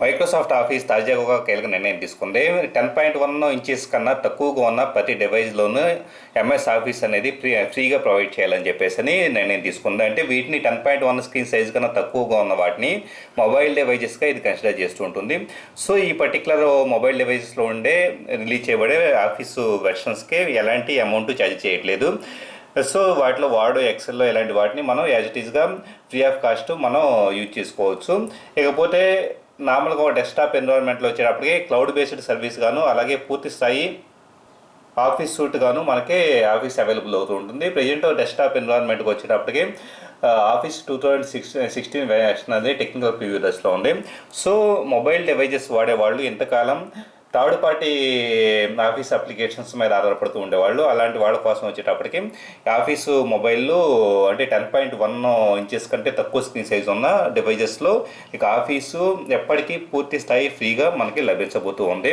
Microsoft office తాజాగా ఒక కీలక నిర్ణయం తీసుకుంది. టెన్ పాయింట్ వన్ ఇంచెస్ కన్నా తక్కువగా ఉన్న ప్రతి డివైస్లోనూ ఎంఎస్ ఆఫీస్ అనేది ఫ్రీ ఫ్రీగా ప్రొవైడ్ చేయాలని చెప్పేసి అని నిర్ణయం తీసుకుంది. అంటే వీటిని ten point one screen size కన్నా తక్కువగా ఉన్న వాటిని మొబైల్ డివైజెస్గా ఇది కన్సిడర్ చేస్తూ ఉంటుంది. సో ఈ పర్టికులర్ మొబైల్ డివైజెస్లో ఉండే రిలీజ్ చేయబడే ఆఫీసు వెర్షన్స్కి ఎలాంటి అమౌంట్ ఛార్జ్ చేయట్లేదు. సో వాటిలో వాడు ఎక్సెల్లో ఇలాంటి వాటిని మనం యాజ్ ఇట్ ఈస్గా ఫ్రీ ఆఫ్ కాస్ట్ మనం యూజ్ చేసుకోవచ్చు. ఇకపోతే నార్మల్గా ఒక డెస్క్టాప్ ఎన్విరాన్మెంట్లో వచ్చేటప్పటికి క్లౌడ్ బేస్డ్ సర్వీస్ గాను అలాగే పూర్తి స్థాయి ఆఫీస్ సూట్ గాను మనకి ఆఫీస్ అవైలబుల్ అవుతూ ఉంటుంది. ప్రజెంట్ డెస్క్టాప్ ఎన్విరాన్మెంట్కి వచ్చేటప్పటికి Office two thousand sixteen sixteen అనేది టెక్నికల్ ప్రివ్యూ దశలో ఉంది. సో మొబైల్ డివైజెస్ వాడేవాళ్ళు ఇంతకాలం థర్డ్ పార్టీ ఆఫీస్ అప్లికేషన్స్ మీద ఆధారపడుతూ ఉండేవాళ్ళు. అలాంటి వాళ్ళ కోసం వచ్చేటప్పటికి ఆఫీసు మొబైల్లో అంటే టెన్ పాయింట్ వన్ ఇంచెస్ కంటే తక్కువ స్క్రీన్ సైజ్ ఉన్న డివైజెస్లో ఇక ఆఫీసు ఎప్పటికీ పూర్తి స్థాయి ఫ్రీగా మనకి లభించబోతూ ఉంది.